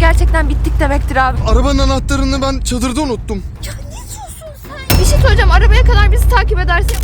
gerçekten bittik demektir abi. Arabanın anahtarını ben çadırda unuttum. Ya ne diyorsun sen? Bir şey söyleyeceğim. Arabaya kadar bizi takip edersin.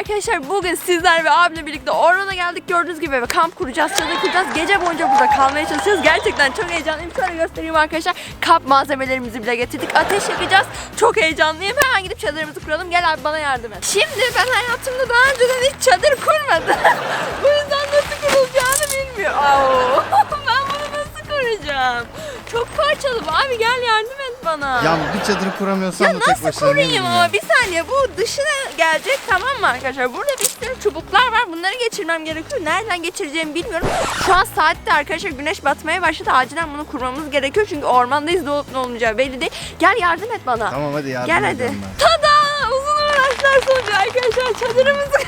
Arkadaşlar. Bugün sizler ve abimle birlikte ormana geldik. Gördüğünüz gibi ve kamp kuracağız, çadır kuracağız. Gece boyunca burada kalmaya çalışacağız. Gerçekten çok heyecanlıyım. Şöyle göstereyim arkadaşlar. Kamp malzemelerimizi bile getirdik. Ateş yakacağız. Çok heyecanlıyım. Hemen gidip çadırımızı kuralım. Gel abi bana yardım et. Şimdi ben hayatımda daha önceden hiç çadır kurmadım. Bu yüzden nasıl kurulacağını bilmiyorum. Ben bunu nasıl kuracağım? Çok parçalı. Abi gel yardım bana. Ya bir çadır kuramıyorsan Ya da tek nasıl başına ne kurayım bileyim ama ya. bir saniye bu dışına gelecek tamam mı arkadaşlar? Burada bir sürü çubuklar var bunları geçirmem gerekiyor. Nereden geçireceğimi bilmiyorum. Şu an saatte arkadaşlar güneş batmaya başladı. Acilen bunu kurmamız gerekiyor çünkü ormandayız ne olup ne olmayacağı belli değil. Gel yardım et bana. Tamam hadi yardım Gel hadi. ben. Tada! Uzun uğraşlar sonucu arkadaşlar çadırımızı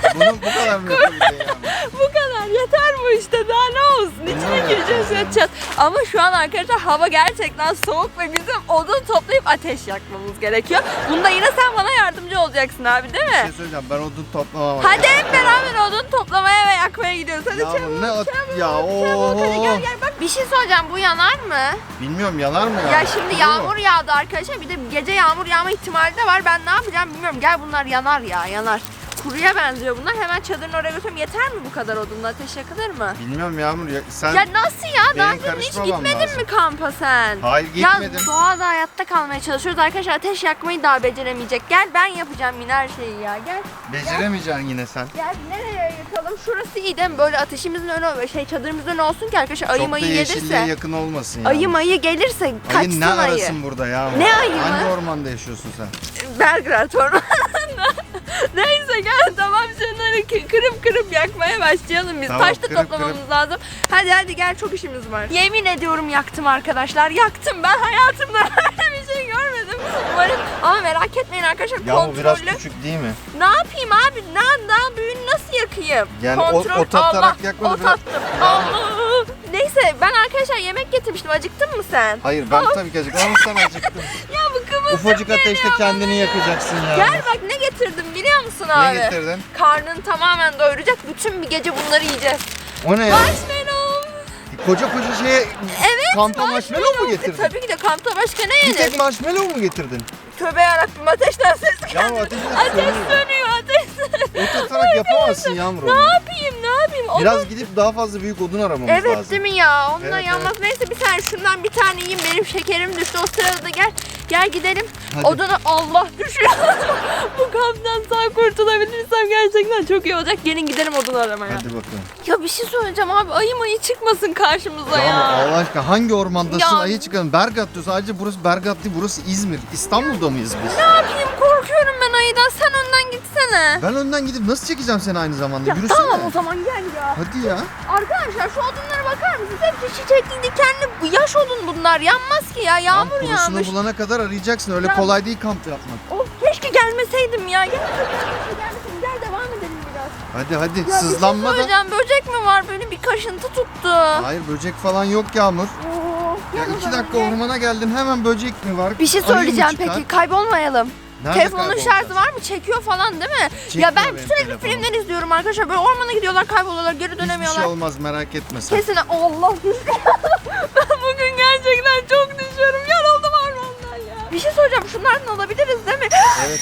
gireceğiz ya. yatacağız ama şu an arkadaşlar hava gerçekten soğuk ve bizim odun toplayıp ateş yakmamız gerekiyor bunda yine sen bana yardımcı olacaksın abi değil Bir mi? şey söyleyeceğim ben odun toplamam. Hadi hep beraber odun toplamaya ve yakmaya gidiyoruz hadi Ya çabuk ne at- çabuk ya, çabuk hadi gel gel bak bir şey söyleyeceğim bu yanar mı? Bilmiyorum yanar mı ya? Ya şimdi yağmur yağdı arkadaşlar bir de gece yağmur yağma ihtimali de var ben ne yapacağım bilmiyorum gel bunlar yanar ya yanar. Kuruya benziyor bunlar. Hemen çadırın oraya götürüyorum. Yeter mi bu kadar odunla? Ateş yakılır mı? Bilmiyorum Yağmur ya. Sen Ya nasıl ya? Benim Daha dün hiç karışmamam gitmedin lazım. mi kampa sen? Hayır, gitmedim. Ya doğada hayatta kalmaya çalışıyoruz arkadaşlar. Ateş yakmayı daha beceremeyecek. Gel ben yapacağım yine her şeyi ya. Gel. beceremeyeceksin yine sen. Gel nereye yakalım? Şurası iyi değil mi? Böyle ateşimizin önü şey çadırımızın önü olsun ki arkadaşlar ayı Çok da mayı yeşilliğe gelirse. yakın olmasın ya. Ayı mayı gelirse kaçsın Ayı ne ayı. arasın burada ya? Ne ayı mı? Hangi ormanda yaşıyorsun sen? Belgrad ormanında. Neyse gel tamam şunları kı- kırıp kırıp yakmaya başlayalım biz. Tamam, Taş da kırıp toplamamız lazım. Hadi hadi gel çok işimiz var. Yemin ediyorum yaktım arkadaşlar. Yaktım ben hayatımda böyle bir şey görmedim. Umarım ama merak etmeyin arkadaşlar Ya bu biraz küçük değil mi? Ne yapayım abi? Ne daha büyüğünü nasıl yakayım? Yani o- ot atarak Allah, yakma da ot biraz- attım. Allah. Neyse ben arkadaşlar yemek getirmiştim. Acıktın mı sen? Hayır ben tabii ki acıktım ama sen acıktın. Ya bu Ufacık ateşte kendini ya. yakacaksın ya. Gel bak ne getirdim biliyor musun abi? Ne getirdin? Karnını tamamen doyuracak. Bütün bir gece bunları yiyeceğiz. O ne ya? Marshmallow. Koca koca şeye Evet. kampa marshmallow mu getirdin? E, tabii ki de kampta başka ne Bir yenir? tek marshmallow mu getirdin? Tövbe yarabbim ateşten ses Ya geldi. ateşi de ateş sönüyor. sönüyor ateş sönüyor. Ot atarak yapamazsın Yağmur Ne yapayım ne yapayım? Odun- Biraz gidip daha fazla büyük odun aramamız Evet lazım. değil mi ya? Onunla Evet, yanmaz. Neyse bir tane şundan bir tane yiyeyim. Benim şekerim düştü. O sırada da gel. Gel gidelim. Hadi. Odunu Allah düşüyor. Bu kamptan sağ kurtulabilirsem gerçekten çok iyi olacak. Gelin gidelim odun aramaya. Hadi bakalım. Ya bir şey söyleyeceğim abi. Ayı mayı çıkmasın karşımıza ya. Yağmur Allah aşkına hangi ormandasın Ya- ayı çıkalım. Bergat diyorsun. Ayrıca burası Bergat değil burası İzmir. İstanbul'da mıyız biz? Ne yapayım? Korkuyorum ben ayıdan. Sen önden gitsene. Ben önden gidip nasıl çekeceğim seni aynı zamanda? Ya Yürüsene. tamam o zaman gel ya. Hadi ya. Arkadaşlar şu odunlara bakar mısınız? Hepsi çiçekli dikenli yaş odun bunlar. Yanmaz ki ya. Yağmur kurusunu yağmış. bulana kadar arayacaksın. Öyle Ya- kolay değil kamp yapmak. Of keşke gelmeseydim ya. Gel, gel, gel, gel devam edelim biraz. Hadi hadi Ya bir şey sızlanma da. söyleyeceğim, böcek mi var? Böyle bir kaşıntı tuttu. Hayır böcek falan yok Yağmur. Oo, Ya gel o iki zaman, dakika gel. ormana geldin hemen böcek mi var? Bir şey söyleyeceğim çıkar? peki. Kaybolmayalım. Nerede Telefonun şarjı var mı? Çekiyor falan değil mi? Çekmiyor ya ben benim sürekli telefonum. filmler izliyorum arkadaşlar. Böyle ormana gidiyorlar, kayboluyorlar, geri Hiçbir dönemiyorlar. şey olmaz merak etme sen. Kesin Allah ben bugün gerçekten çok düşüyorum. Yoruldum ormandan ya. Bir şey söyleyeceğim. Şunlardan alabiliriz değil mi? Evet.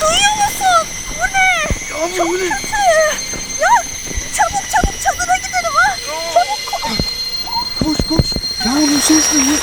Duyuyor musun? Bu ne? Yağmur bu ne? Kötü. Ya çabuk çabuk çadıra gidelim ha. Çabuk koş. Koş koş. Ya onun sesi ne?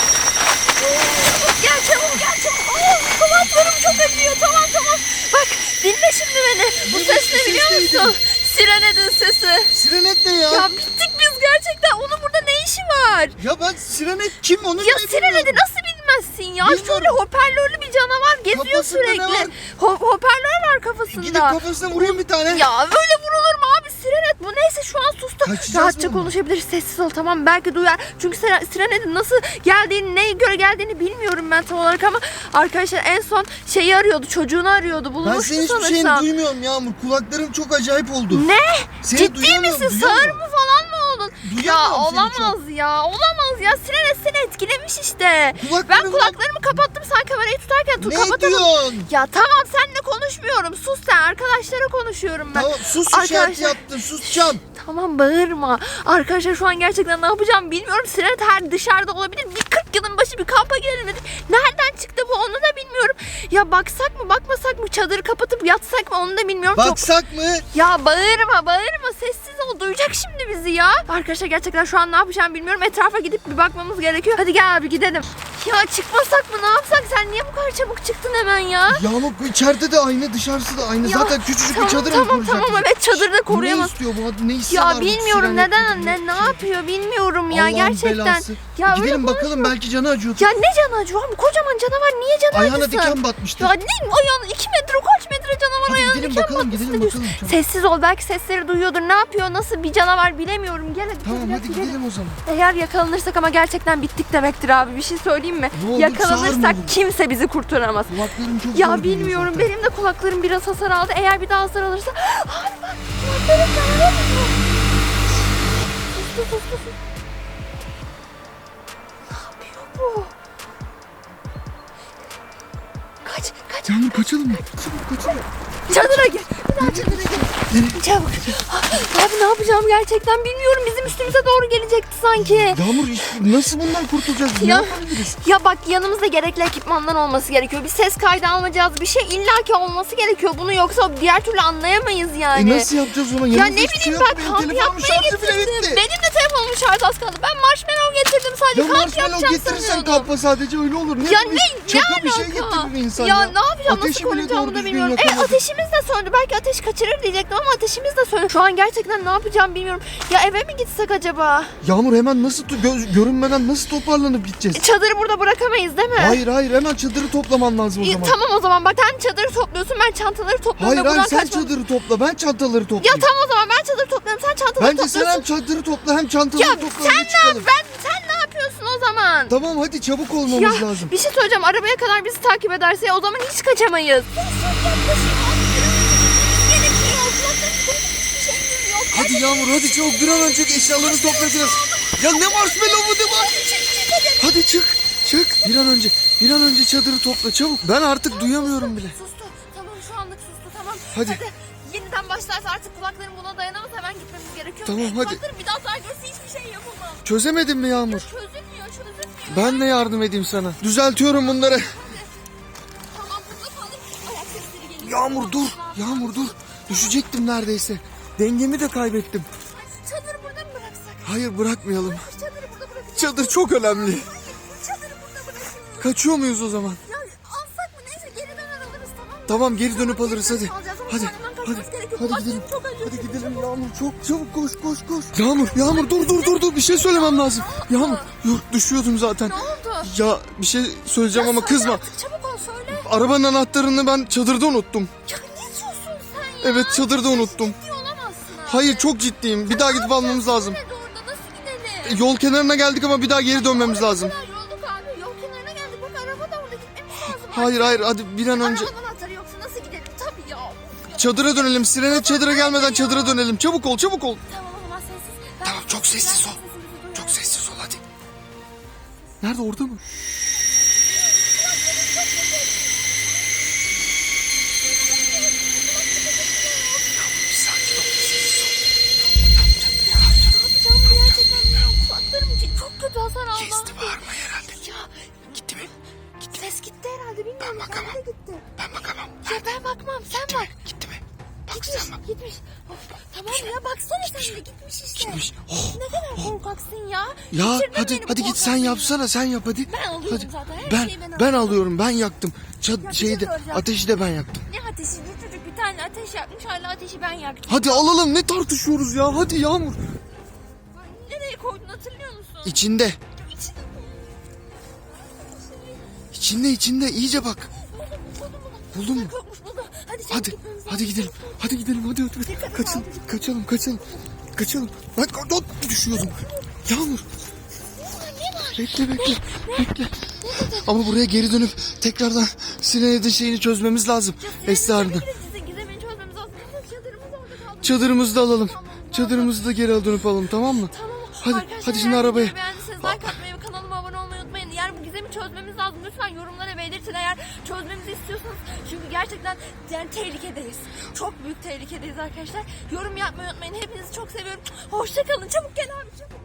Gel çabuk gel çabuk. Aa, kulaklarım çok acıyor. Tamam tamam. Bak dinle şimdi beni. Bu Ne- ses ne ne biliyor sesiydi? Musun? Sirenedin sesi. Sirenet ne ya? Ya bittik biz gerçekten. Onun burada ne işi var? Ya ben Sirenet kim onu Ya bile Sirened'i bilmiyorum. nasıl bilmezsin ya? Bilmiyorum. Şöyle hoparlörlü bir canavar geziyor Kafasında ne sürekli. var? Ho- hoparlör var kafasında. Gidip kafasına vurayım bir tane. Ya böyle vurulur mu abi? Sirenet bu neyse şu an sustu. Kaçacağız Rahatça mı? konuşabiliriz. Sessiz ol tamam belki duyar. Çünkü Sire- Sirenet'in nasıl geldiğini, neye göre geldiğini bilmiyorum ben tam olarak ama arkadaşlar en son şeyi arıyordu, çocuğunu arıyordu. Ben Bulmuştu senin hiçbir şeyini duymuyorum Yağmur. Kulaklarım çok acayip oldu. Ne? Seni Ciddi duyamıyorum, misin? Sağır mı falan mı oldun? Ya seni olamaz ya. Olamaz ya. Sirenet seni etkilemiş işte. Ben Kulaklarım- kulaklarımı kapattım sen kamerayı tutarken tu Ne kapatalım. diyorsun? Ya tamam seninle konuşmuyorum. Sus sen. Arkadaşlara konuşuyorum ben. Tamam sus Arkadaşlar- işareti yaptın susacağım. Tamam bağırma. Arkadaşlar şu an gerçekten ne yapacağım bilmiyorum. Siren her dışarıda olabilir. Bir 40 yılın başı bir kampa gidelim dedik. Nereden çıktı bu onu da bilmiyorum. Ya baksak mı bakmasak mı çadırı kapatıp yatsak mı onu da bilmiyorum. Çok- Baksak mı? Ya bağırma bağırma sessiz ol duyacak şimdi bizi ya. Arkadaşlar gerçekten şu an ne yapacağım bilmiyorum. Etrafa gidip bir bakmamız gerekiyor. Hadi gel abi gidelim. Ya çıkmasak mı ne yapsak sen niye bu kadar çabuk çıktın hemen ya? Yağmur bu içeride de aynı dışarısı da aynı. Ya, Zaten küçücük tamam, bir çadır mı tamam, kuracak? tamam, evet, çadırda koruyamaz. Ne istiyor bu adam? Ne istiyor Ya bilmiyorum neden ne, ne yapıyor bilmiyorum ya Allah'ın gerçekten. belası. Ya Gidelim bakalım konuşma. belki canı acıyordur. Ya ne canı acıyor abi kocaman canavar niye canı Ayağına acısın? diken batmıştır. Ya ne ayağına 2 metre kaç metre canavar Hadi ayağına gidelim bakalım, gidelim bakalım, çabuk. Sessiz ol belki sesleri duyuyordur ne yapıyor nasıl bir canavar bilemiyorum gel hadi. Tamam gel, hadi gidelim. o zaman. Eğer yakalanırsak ama gerçekten bittik demektir abi bir şey söyleyeyim mi? Ne Yakalanırsak kimse bizi kurtaramaz. Kulaklarım çok Ya bilmiyorum zaten. benim de kulaklarım biraz hasar aldı. Eğer bir daha hasar alırsa... Abi bak kulaklarım zarar Yağmur kaçalım mı? Çabuk kaçalım. Çadıra gir. Çabuk. Abi ne yapacağım gerçekten bilmiyorum. Bizim üstümüze doğru gelecekti sanki. Yağmur nasıl bundan kurtulacağız? Ne Ya- yapabiliriz? Ya bak yanımızda gerekli ekipmanlar olması gerekiyor. Bir ses kaydı almayacağız. Bir şey illaki olması gerekiyor. Bunu yoksa diğer türlü anlayamayız yani. E nasıl yapacağız o zaman? Ya ne hiçbir bileyim şey ben kamp yapmaya getirdim. Benim de telefonumun şarjı az kaldı. Ben marshmallow getirdim sadece Ya kamp marshmallow yapacağım getirirsen sanıyordum. kampa sadece öyle olur. Ne Ya ne, ne bir şey getirir insan ya, ya. ne yapacağım Ateşi nasıl koruyacağımı da bilmiyorum. E ateşimiz de söndü. Belki ateş kaçırır diyecektim ama ateşimiz de söndü. Şu an gerçekten ne yapacağım bilmiyorum. Ya eve mi gitsek acaba? Yağmur hemen nasıl tu- gö- görünmeden nasıl toparlanıp gideceğiz? Çadırı burada bırakamayız değil mi? Hayır hayır hemen çadırı toplaman lazım o İyi, zaman. tamam o zaman bak sen çadırı topluyorsun ben çantaları topluyorum. Hayır buradan hayır sen kaçmam- çadırı topla ben çantaları Ya toplayayım. tamam o zaman ben çadır topluyorum sen çantaları Bence sen topluyorsun. hem çadırı topla hem çantaları Ya topla sen öyle ne çıkalım. yap- ben sen ne yapıyorsun o zaman? Tamam hadi çabuk olmamız Ya lazım. bir şey söyleyeceğim arabaya kadar bizi takip ederse o zaman hiç kaçamayız. Hadi Yağmur hadi çabuk bir an önce eşyalarını toplayacağız. Ya ne marshmallow'u da var. Hadi çık çık bir an önce bir an önce çadırı topla çabuk. Ben artık duyamıyorum bile. Sustu. Tamam şu anlık sustu tamam. Hadi. Yeniden başlarsa artık kulaklarım buna dayanamaz hemen gitmemiz gerekiyor. Tamam, hadi. Kulaklarım bir daha görse hiçbir şey yapamam. Çözemedin mi Yağmur? Çözülmüyor çözülmüyor. Ben de yardım edeyim sana. Düzeltiyorum bunları. Tamam burada kaldım. Ayak sesleri geliyor. Yağmur dur. Yağmur dur. Düşecektim neredeyse. Dengemi de kaybettim. Çadırı burada mı bıraksak? Hayır bırakmayalım. Çadırı burada bırakacağız. Çadır çok önemli. Çadırı burada bırakın. Kaçıyor muyuz o zaman? Ya alsak mı neyse geri döner alırız tamam mı? Tamam geri dönüp alırız hadi. Hadi hadi hadi gidelim. çok. Hadi gidelim Yağmur çok çabuk koş koş koş. Yağmur Yağmur dur dur dur dur bir şey söylemem lazım. Yağmur dur düşüyordum zaten. Ne oldu? Ya bir şey söyleyeceğim ama Söyle kızma. artık, Çabuk ol söyle. Arabanın anahtarını ben çadırda unuttum. Ya ne diyorsun sen ya? Evet çadırda unuttum. Abi. Hayır çok ciddiyim. Bir daha gidip almamız lazım. Orada nasıl gidelim? Yol kenarına geldik ama bir daha geri dönmemiz lazım. Kadar abi. Yol kenarına geldik. Bak araba da orada gitmemiz lazım. Hayır hayır hadi bir an önce Arabanın anahtarı yoksa nasıl gidelim? Tabii ya. çadıra dönelim. Sirene çadıra gelmeden çadıra dönelim. Çabuk ol çabuk ol. Tamam o zaman sessiz. Ben- Tamam, çok sessiz Ben ol. sesimizi duyuyorum. Çok sessiz ol hadi. Nerede orada mı? Bir kötü hasar aldı. Kesti bağırma herhalde. Ya Gitti mi? Gitti ses gitti herhalde bilmiyorum. Ben bakamam. Gitti? Ben bakamam. Ya ben bakmam sen Gitti bak. mi? Gitti mi? Bak Gitmiş, sen bak. gitmiş. Of, tamam ya baksana sen de gitmiş işte. Gitmiş. Oh. Ne kadar korkaksın ya. Ya Bitirdin hadi hadi git sen yapsana sen yap hadi. Ben alıyorum Hadi. zaten, her Ben şeyi ben ben alıyorum. alıyorum. Ben yaktım. Çat şeyi şey de soracağım. ateşi de ben yaktım. Ne ateşi? Bir çocuk bir tane ateş yakmış hala ateşi ben yaktım. Hadi alalım ne tartışıyoruz ya? Hadi Yağmur. Koydun hatırlıyor musun? İçinde. İçinde içinde iyice bak. Buldun mu? Hadi Hadi hadi gidelim. Hadi gidelim hadi hadi. Et Kaçalım kaçalım kaçalım. Kaçalım. Ben hop, düşüyordum. Yağmur bekle bekle bekle. Ama buraya geri dönüp tekrardan Sine'nin şeyini çözmemiz lazım. Esrarını. Çadırımızı da alalım. Çadırımızı da geri dönüp alalım tamam mı? Tamam. Hadi Arkadaşlar, hadi şimdi arabaya. Beğendiyseniz like atmayı ve kanalıma abone olmayı unutmayın. Yani bu gizemi çözmemiz lazım. lütfen yorumlara belirtin eğer çözmemizi istiyorsanız. Çünkü gerçekten yani tehlikedeyiz. Çok büyük tehlikedeyiz arkadaşlar. Yorum yapmayı unutmayın. Hepinizi çok seviyorum. Hoşçakalın. Çabuk gel abi çabuk.